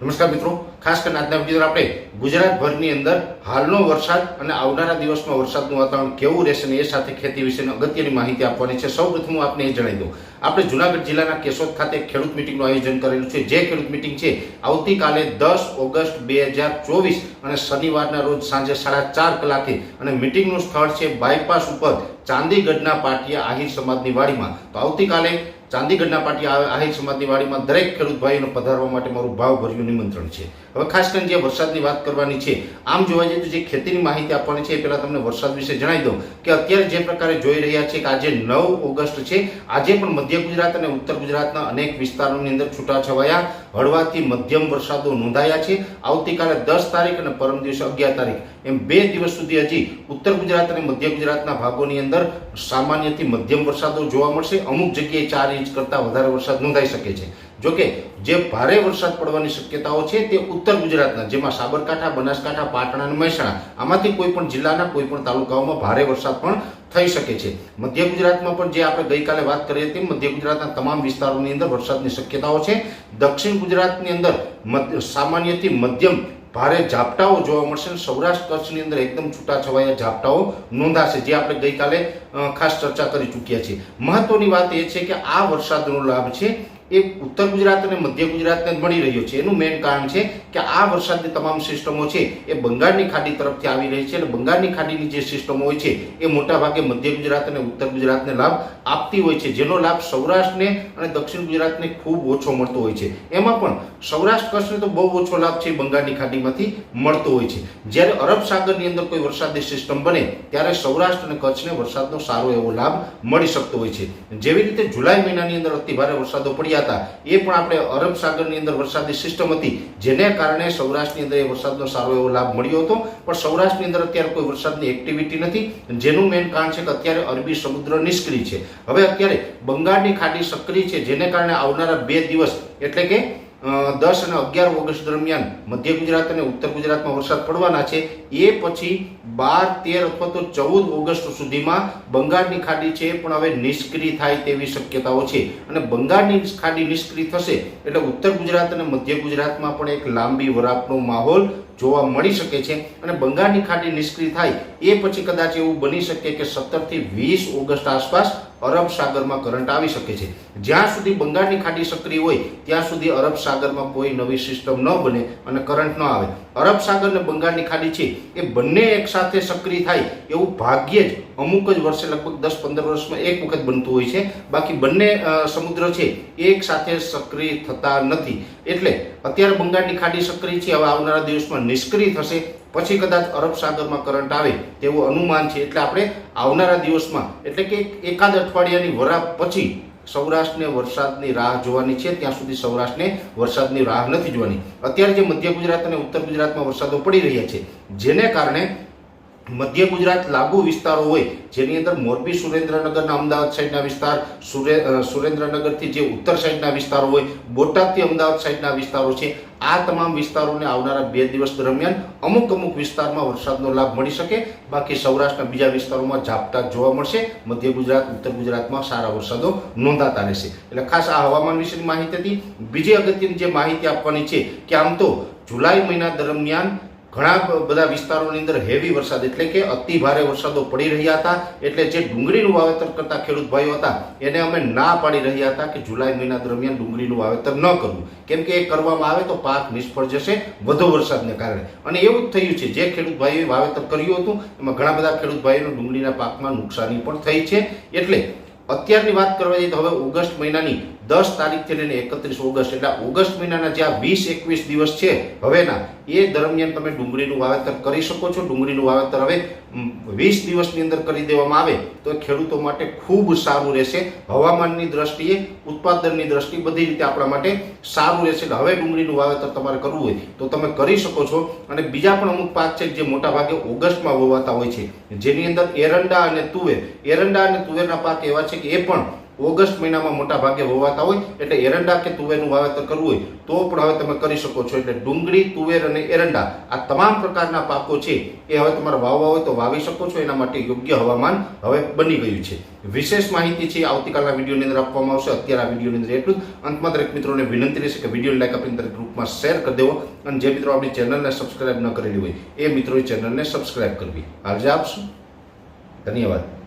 નમસ્કાર મિત્રો. ખાસ કરીને આજના વીડિયો આપણે ગુજરાતભરની અંદર હાલનો વરસાદ અને આવનારા દિવસમાં વરસાદનું વાતાવરણ કેવું રહેશે અને એ સાથે ખેતી વિશેની અગત્યની માહિતી આપવાની છે. સૌ પ્રથમ હું આપને એ જણાવી દઉં. આપણે જુનાગઢ જિલ્લાના કેશોદ ખાતે ખેડૂત મિટિંગનું આયોજન કરેલું છે. જે ખેડૂત મિટિંગ છે, આવતીકાલે દસ ઓગસ્ટ બે હજાર ચોવીસ અને શનિવારના રોજ સાંજે સાડા ચાર કલાકે અને મિટિંગનું સ્થળ છે બાયપાસ ઉપર ચાંદીગઢના પાટિયા આહિર સમાજની વાડીમાં. તો આવતીકાલે ચાંદીગઢના પાટી આહિર સમાજની વાડીમાં દરેક ખેડૂત ભાઈઓને પધારવા માટે મારું ભાવભર્યું નિમંત્રણ છે. હવે ખાસ કરીને જે વરસાદની વાત કરવાની છે, આમ જોવા જઈએ તો જે ખેતીની માહિતી આપવાની છે એ પહેલાં તમને વરસાદ વિશે જણાવી દઉં કે અત્યારે જે પ્રકારે જોઈ રહ્યા છે કે આજે નવ ઓગસ્ટ છે. આજે પણ મધ્ય ગુજરાત અને ઉત્તર ગુજરાતના અનેક વિસ્તારોની અંદર છૂટાછવાયા હળવાથી મધ્યમ વરસાદો નોંધાયા છે. આવતીકાલે દસ તારીખ અને પરમ દિવસે અગિયાર તારીખ. એમ બે દિવસ સુધી હજી ઉત્તર ગુજરાત અને મધ્ય ગુજરાતના ભાગોની અંદર સામાન્યથી મધ્યમ વરસાદો જોવા મળશે. અમુક જગ્યાએ ચાર ઇંચ કરતાં વધારે વરસાદ નોંધાઈ શકે છે. જોકે જે ભારે વરસાદ પડવાની શક્યતાઓ છે તે ઉત્તર ગુજરાતના, જેમાં સાબરકાંઠા, બનાસકાંઠા, પાટણ અને મહેસાણા. આમાંથી કોઈ પણ જિલ્લાના, કોઈ પણ તાલુકાઓમાં ભારે વરસાદ પણ થઈ શકે છે. મધ્ય ગુજરાતમાં પણ જે આપણે ગઈકાલે વાત કરી હતી, મધ્ય ગુજરાતના તમામ વિસ્તારોની અંદર વરસાદની શક્યતાઓ છે. દક્ષિણ ગુજરાતની અંદર સામાન્યથી મધ્યમ ભારે ઝાપટાઓ જોવા મળશે અને સૌરાષ્ટ્ર કચ્છની અંદર એકદમ છૂટાછવાયા ઝાપટાઓ નોંધાશે, જે આપણે ગઈકાલે ખાસ ચર્ચા કરી ચૂક્યા છીએ. મહત્વની વાત એ છે કે આ વરસાદનો લાભ છે એ ઉત્તર ગુજરાત અને મધ્ય ગુજરાતને મળી રહ્યો છે. એનું મેઇન કારણ છે કે આ વરસાદની તમામ સિસ્ટમો છે એ બંગાળની ખાડી તરફથી આવી રહી છે અને બંગાળની ખાડીની જે સિસ્ટમો હોય છે એ મોટાભાગે મધ્ય ગુજરાત અને ઉત્તર ગુજરાતને લાભ આપતી હોય છે. જેનો લાભ સૌરાષ્ટ્રને અને દક્ષિણ ગુજરાતને ખૂબ ઓછો મળતો હોય છે. એમાં પણ સૌરાષ્ટ્ર કચ્છને તો બહુ ઓછો લાભ છે બંગાળની ખાડીમાંથી મળતો હોય છે. જ્યારે અરબ સાગરની અંદર કોઈ વરસાદની સિસ્ટમ બને, ત્યારે સૌરાષ્ટ્ર અને કચ્છને વરસાદનો સારો એવો લાભ મળી શકતો હોય છે. જેવી રીતે જુલાઈ મહિનાની અંદર અતિ ભારે વરસાદો પડ્યા હતા. એ પણ આપણે અરબ સાગરની અંદર વરસાદની સિસ્ટમ હતી. જેને કારણે સૌરાષ્ટ્રની અંદર એ વરસાદનો સારો એવો લાભ મળ્યો હતો. પણ સૌરાષ્ટ્રની અંદર અત્યારે કોઈ વરસાદની એક્ટિવિટી નથી. જેનું મેઇન કારણ છે કે અત્યારે અરબી સમુદ્ર નિષ્ક્રિય છે. હવે અત્યારે બંગાળની ખાડી સક્રિય છે. જેને કારણે આવનારા બે દિવસ એટલે કે દસ અને અગિયાર ઓગસ્ટ દરમિયાન મધ્ય ગુજરાત અને ઉત્તર ગુજરાતમાં વરસાદ પડવાના છે. એ પછી બાર, તેર અથવા તો ચૌદ ઓગસ્ટ સુધીમાં બંગાળની ખાડી છે પણ હવે નિષ્ક્રિય થાય તેવી શક્યતાઓ છે. અને બંગાળની ખાડી નિષ્ક્રિય થશે એટલે ઉત્તર ગુજરાત અને મધ્ય ગુજરાતમાં પણ એક લાંબી વરાપનો માહોલ જોવા મળી શકે છે અને બંગાળની ખાડી નિષ્ક્રિય થાય એ પછી કદાચ એવું બની શકે કે સત્તરથી વીસ ઓગસ્ટ આસપાસ અરબ સાગરમાં કરંટ આવી શકે છે. જ્યાં સુધી બંગાળની ખાડી સક્રિય હોય, ત્યાં સુધી અરબ સાગરમાં કોઈ નવી સિસ્ટમ ન બને અને કરંટ ન આવે. અરબ સાગર અને બંગાળની ખાડી છે, એ બંને એકસાથે સક્રિય થાય એવું ભાગ્યે જ અમુક જ વર્ષે લગભગ દસ પંદર વર્ષમાં એક વખત બનતું હોય છે. બાકી બંને સમુદ્ર છે એક સાથે સક્રિય થતા નથી. એટલે અત્યારે બંગાળની ખાડી સક્રિય છે, હવે આવનારા દિવસમાં નિષ્ક્રિય થશે. પછી કદાચ અરબ સાગરમાં કરંટ આવે તેવું અનુમાન છે. એટલે આપણે આવનારા દિવસમાં, એટલે કે એકાદ અઠવાડિયાની વરા પછી સૌરાષ્ટ્રને વરસાદની રાહ જોવાની છે. ત્યાં સુધી સૌરાષ્ટ્રને વરસાદની રાહ નથી જોવાની. અત્યારે જે મધ્ય ગુજરાત અને ઉત્તર ગુજરાતમાં વરસાદો પડી રહ્યા છે, જેને કારણે મધ્ય ગુજરાત લાગુ વિસ્તારો હોય, જેની અંદર મોરબી સુરેન્દ્રનગરના અમદાવાદ સાઈડના વિસ્તાર, સુરે સુરેન્દ્રનગરથી જે ઉત્તર સાઈડના વિસ્તારો હોય, બોટાદથી અમદાવાદ સાઈડના વિસ્તારો છે, આ તમામ વિસ્તારોને આવનારા બે દિવસ દરમિયાન અમુક અમુક વિસ્તારમાં વરસાદનો લાભ મળી શકે. બાકી સૌરાષ્ટ્રના બીજા વિસ્તારોમાં ઝાપટા જોવા મળશે. મધ્ય ગુજરાત, ઉત્તર ગુજરાતમાં સારા વરસાદો નોંધાતા રહેશે. એટલે ખાસ આ હવામાન વિશેની માહિતી હતી. બીજી અગત્યની જે માહિતી આપવાની છે કે આમ તો જુલાઈ મહિના દરમિયાન ઘણા બધા વિસ્તારોની અંદર હેવી વરસાદ એટલે કે અતિ ભારે વરસાદો પડી રહ્યા હતા. એટલે જે ડુંગળીનું વાવેતર કરતા ખેડૂત ભાઈઓ હતા, એને અમે ના પાડી રહ્યા હતા કે જુલાઈ મહિના દરમિયાન ડુંગળીનું વાવેતર ન કરવું. કેમ કે એ કરવામાં આવે તો પાક નિષ્ફળ જશે, વધુ વરસાદને કારણે. અને એવું જ થયું છે, જે ખેડૂત ભાઈઓએ વાવેતર કર્યું હતું, એમાં ઘણા બધા ખેડૂત ભાઈઓને ડુંગળીના પાકમાં નુકસાની પણ થઈ છે. એટલે અત્યારની વાત કરવા જઈએ તો હવે ઓગસ્ટ મહિનાની દસ તારીખથી લઈને એકત્રીસ ઓગસ્ટ, એટલે ઓગસ્ટ મહિનાના જે આ વીસ એકવીસ દિવસ છે, હવેના, એ દરમિયાન તમે ડુંગળીનું વાવેતર કરી શકો છો. ડુંગળીનું વાવેતર હવે વીસ દિવસની અંદર કરી દેવામાં આવે તો ખેડૂતો માટે ખૂબ સારું રહેશે. હવામાનની દ્રષ્ટિએ, ઉત્પાદનની દ્રષ્ટિએ બધી રીતે આપણા માટે સારું રહેશે. એટલે હવે ડુંગળીનું વાવેતર તમારે કરવું હોય તો તમે કરી શકો છો. અને બીજા પણ અમુક પાક છે જે મોટાભાગે ઓગસ્ટમાં વવાતા હોય છે. જેની અંદર એરંડા અને તુવેર. એરંડા અને તુવેરના પાક એવા છે કે એ પણ ઓગસ્ટ મહિનામાં મોટા ભાગે વવાતા હોય, એટલે એરંડા કે તુવેરનું વાવેતર કરવું હોય, તો પણ હવે તમે કરી શકો છો. એટલે ડુંગળી, તુવેર અને એરંડા આ તમામ પ્રકારના પાકો છે, એ હવે તમારે વાવવા હોય તો વાવી શકો છો. એના માટે યોગ્ય હવામાન હવે બની ગયું છે. વિશેષ માહિતી છે આવતીકાલના વિડીયોની અંદર આપવામાં આવશે. અત્યારે આ વિડીયોની અંદર એટલું જ. અંતમાં દરેક મિત્રોને વિનંતી રહેશે કે વીડિયો લાઈક આપીને દરેક ગ્રુપમાં શેર કરી દેવો. અને જે મિત્રો આપણી ચેનલને સબસ્ક્રાઇબ ન કરેલી હોય, એ મિત્રોએ ચેનલને સબસ્ક્રાઇબ કરવી. હાલ આપશું. ધન્યવાદ.